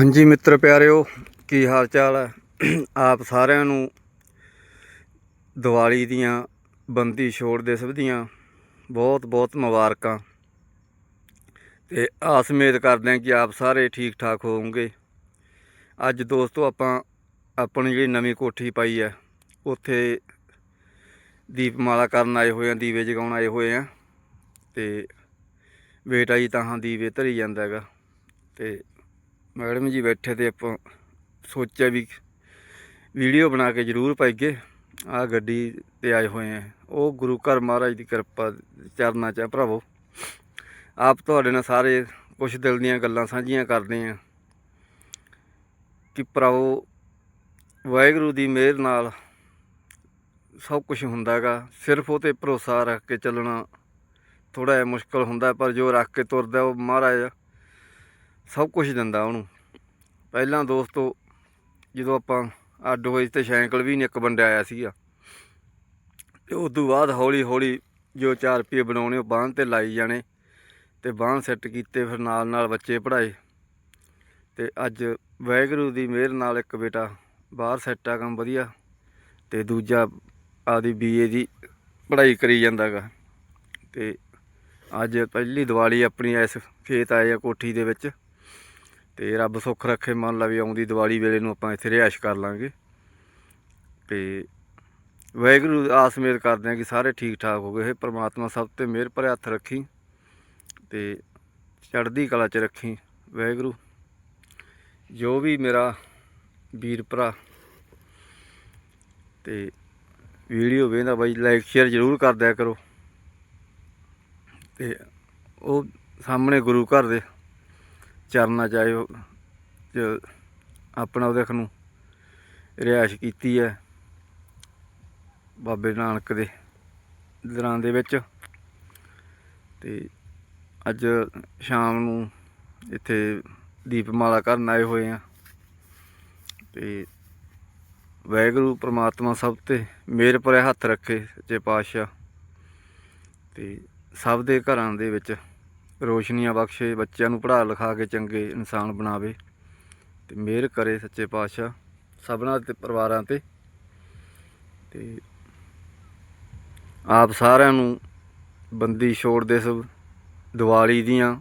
ਹਾਂਜੀ ਮਿੱਤਰ ਪਿਆਰਿਓ, ਕੀ ਹਾਲ ਚਾਲ ਹੈ? ਆਪ ਸਾਰਿਆਂ ਨੂੰ ਦੀਵਾਲੀ ਦੀਆਂ ਬੰਦੀ ਛੋੜ ਦੇ ਸਭ ਦੀਆਂ ਬਹੁਤ ਬਹੁਤ ਮੁਬਾਰਕਾਂ। ਤੇ ਆਸ ਉਮੀਦ ਕਰਦੇ ਹਾਂ ਕਿ ਆਪ ਸਾਰੇ ਠੀਕ ਠਾਕ ਹੋਵੋਗੇ। ਅੱਜ ਦੋਸਤੋ ਆਪਾਂ ਆਪਣੀ ਜਿਹੜੀ ਨਵੀਂ ਕੋਠੀ ਪਾਈ ਹੈ, ਉੱਥੇ ਦੀਪਮਾਲਾ ਕਰਨ ਆਏ ਹੋਏ ਆ ਦੀਵੇ ਜਗਾਉਣ ਆਏ ਹੋਏ ਆ ਤੇ ਬੇਟਾ ਜੀ ਤਾਂ ਹਾਂ, ਦੀਵੇ ਧਰੀ ਜਾਂਦਾ ਹੈਗਾ। ਤੇ ਮੈਡਮ ਜੀ ਬੈਠੇ ਤੇ ਆਪਾਂ ਸੋਚਿਆ ਵੀ ਵੀਡੀਓ ਬਣਾ ਕੇ ਜ਼ਰੂਰ ਪਾਈਏ। ਆ ਗੱਡੀ ਤੇ ਆਏ ਹੋਏ ਆ। ਉਹ ਗੁਰੂ ਘਰ ਮਹਾਰਾਜ ਦੀ ਕਿਰਪਾ ਚਰਨਾ 'ਚ ਆ ਭਰਾਵੋ। ਆਪ ਤੁਹਾਡੇ ਨਾਲ ਸਾਰੇ ਕੁਝ ਦਿਲ ਦੀਆਂ ਗੱਲਾਂ ਸਾਂਝੀਆਂ ਕਰਦੇ ਆ ਕਿ ਭਰਾਵੋ, ਵਾਹਿਗੁਰੂ ਦੀ ਮਿਹਰ ਨਾਲ ਸਭ ਕੁਝ ਹੁੰਦਾ ਹੈਗਾ। ਸਿਰਫ ਉਹ ਤੇ ਭਰੋਸਾ ਰੱਖ ਕੇ ਚੱਲਣਾ ਥੋੜਾ ਜਿਹਾ ਮੁਸ਼ਕਲ ਹੁੰਦਾ, ਪਰ ਜੋ ਰੱਖ ਕੇ ਤੁਰਦਾ ਉਹ ਮਹਾਰਾਜ ਸਭ ਕੁਝ ਦਿੰਦਾ ਉਹਨੂੰ। ਪਹਿਲਾਂ ਦੋਸਤੋ, ਜਦੋਂ ਆਪਾਂ ਅੱਡ ਹੋਏ ਸੀ ਤੇ ਸਾਈਕਲ ਵੀ ਨਹੀਂ ਇੱਕ ਬੰਦਾ ਆਇਆ ਸੀਗਾ, ਤੇ ਉਸ ਤੋਂ ਬਾਅਦ ਹੌਲੀ ਹੌਲੀ ਜੋ 4 ਰੁਪਏ ਬਣਾਉਣੇ ਉਹ ਬਾਂਹ ਤੇ ਲਾਈ ਜਾਣੇ ਤੇ ਬਾਂਹ ਸੈੱਟ ਕੀਤੇ, ਫਿਰ ਨਾਲ ਨਾਲ ਬੱਚੇ ਪੜ੍ਹਾਏ। ਤੇ ਅੱਜ ਵਾਹਿਗੁਰੂ ਦੀ ਮਿਹਰ ਨਾਲ ਇੱਕ ਬੇਟਾ ਬਾਹਰ ਸੈੱਟ ਆ ਕੰਮ ਵਧੀਆ, ਤੇ ਦੂਜਾ ਆਦੀ ਬੀਏ ਦੀ ਪੜ੍ਹਾਈ ਕਰੀ ਜਾਂਦਾਗਾ। ਤੇ ਅੱਜ ਪਹਿਲੀ ਦੀਵਾਲੀ ਆਪਣੀ ਇਸ ਖੇਤ ਆਏ ਆ ਕੋਠੀ ਦੇ ਵਿੱਚ। ਤੇ ਰੱਬ ਸੁੱਖ ਰੱਖੇ, ਮੰਨ ਲਾ ਵੀ ਆਉਂਦੀ ਦੀਵਾਲੀ ਵੇਲੇ ਨੂੰ ਆਪਾਂ ਇੱਥੇ ਰਿਹਾਇਸ਼ ਕਰ ਲਾਂਗੇ। ਤੇ ਵਾਹਿਗੁਰੂ ਆਸ ਮੇਰ ਕਰਦੇ ਹਾਂ ਕਿ ਸਾਰੇ ਠੀਕ ਠਾਕ ਹੋ ਗਏ। ਇਹ ਪ੍ਰਮਾਤਮਾ, ਸਭ ਤੇ ਮਿਹਰ ਭਰੇ ਹੱਥ ਰੱਖੀ ਤੇ ਚੜ੍ਹਦੀ ਕਲਾ 'ਚ ਰੱਖੀ। ਵਾਹਿਗੁਰੂ, ਜੋ ਵੀ ਮੇਰਾ ਵੀਰ ਭਰਾ ਤੇ ਵੀਡੀਓ ਵੇਖਦਾ, ਬਾਈ ਲਾਈਕ ਸ਼ੇਅਰ ਜ਼ਰੂਰ ਕਰ ਦਿਆ ਕਰੋ। ਤੇ ਉਹ ਸਾਹਮਣੇ ਗੁਰੂ ਘਰ ਦੇ ਚਰਨਾ ਚਾਹੇ ਚ ਆਪਣਾ ਉਹਦੇ ਨੂੰ ਰਿਹਾਇਸ਼ ਕੀਤੀ ਹੈ ਬਾਬੇ ਨਾਨਕ ਦੇ ਦਰਾਂ ਦੇ ਵਿੱਚ। ਤੇ ਅੱਜ ਸ਼ਾਮ ਨੂੰ ਇੱਥੇ ਦੀਪਮਾਲਾ ਕਰਨ ਆਏ ਹੋਏ ਆ ਤੇ ਵਾਹਿਗੁਰੂ ਪ੍ਰਮਾਤਮਾ ਸਭ ਤੇ ਮੇਰ ਭਰੇ ਹੱਥ ਰੱਖੇ ਸੱਚੇ ਪਾਤਸ਼ਾਹ। ਤੇ ਸਭ ਦੇ ਘਰਾਂ ਦੇ ਵਿੱਚ ਰੋਸ਼ਨੀਆਂ ਬਖਸ਼ੇ, ਬੱਚਿਆਂ ਨੂੰ ਪੜ੍ਹਾ ਲਿਖਾ ਕੇ ਚੰਗੇ ਇਨਸਾਨ ਬਣਾਵੇ ਤੇ ਮਿਹਰ ਕਰੇ ਸੱਚੇ ਪਾਤਸ਼ਾਹ ਸਭਨਾਂ ਤੇ, ਪਰਿਵਾਰਾਂ ਤੇ। ਤੇ ਆਪ ਸਾਰਿਆਂ ਨੂੰ ਬੰਦੀ ਛੋੜ ਦੇ ਸਭ, ਦੀਵਾਲੀ ਦੀਆਂ,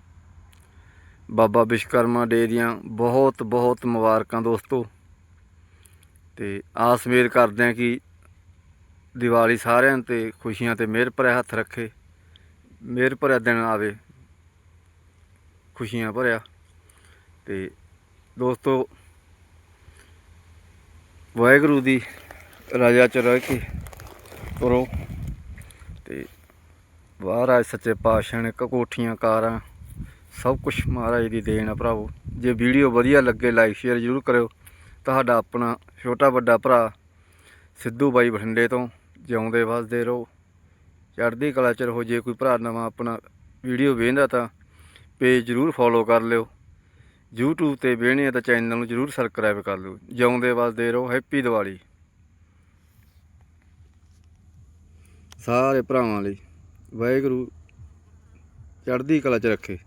ਬਾਬਾ ਵਿਸ਼ਕਰਮਾ ਡੇ ਦੀਆਂ ਬਹੁਤ ਬਹੁਤ ਮੁਬਾਰਕਾਂ ਦੋਸਤੋ। ਤੇ ਆਸ ਉਮੀਦ ਕਰਦੇ ਹਾਂ ਕਿ ਦੀਵਾਲੀ ਸਾਰਿਆਂ ਤੇ ਖੁਸ਼ੀਆਂ ਤੇ ਮਿਹਰ ਭਰਿਆ ਹੱਥ ਰੱਖੇ, ਮਿਹਰ ਭਰਿਆ ਦਿਨ ਆਵੇ। ਖੁਸ਼ੀਆਂ ਭਰਿਆ। ਤੇ ਦੋਸਤੋ, ਵਾਹਿਗੁਰੂ ਦੀ ਰਾਜਾ ਚ ਰਹਿ ਕੇ ਤੁਰੋ ਤੇ ਮਹਾਰਾਜ, ਸੱਚੇ ਪਾਤਸ਼ਾਹ ਨੇ ਕੋਠੀਆਂ ਕਾਰਾਂ, ਸਭ ਕੁਝ ਮਹਾਰਾਜ ਦੀ ਦੇਣ ਆ ਭਰਾਵੋ। ਜੇ ਵੀਡੀਓ ਵਧੀਆ ਲੱਗੇ ਲਾਈਕ ਸ਼ੇਅਰ ਜ਼ਰੂਰ ਕਰਿਓ। ਤੁਹਾਡਾ ਆਪਣਾ ਛੋਟਾ ਵੱਡਾ ਭਰਾ ਸਿੱਧੂ ਬਾਈ ਬਠਿੰਡੇ ਤੋਂ ਜਿਉਂਦੇ ਵਸਦੇ ਰਹੋ। ਚੜ੍ਹਦੀ ਕਲਾ ਚ ਰਹੋ। ਜੇ ਕੋਈ ਭਰਾ ਨਵਾਂ ਆਪਣਾ ਵੀਡੀਓ ਵੇਖਦਾ ਤਾਂ ਪੇਜ ਜ਼ਰੂਰ ਫੋਲੋ ਕਰ ਲਿਓ। YouTube ਤੇ ਵੇਖਣੇ ਆ ਤਾਂ ਚੈਨਲ ਨੂੰ ਜ਼ਰੂਰ ਸਬਸਕ੍ਰਾਈਬ ਕਰ ਲਿਓ। ਜਿਉਂਦੇ ਵਸਦੇ ਰਹੋ ਹੈਪੀ ਦੀਵਾਲੀ। ਸਾਰੇ ਭਰਾਵਾਂ ਲਈ ਵਾਹਿਗੁਰੂ ਚੜ੍ਹਦੀ ਕਲਾ ਚ ਰੱਖੇ।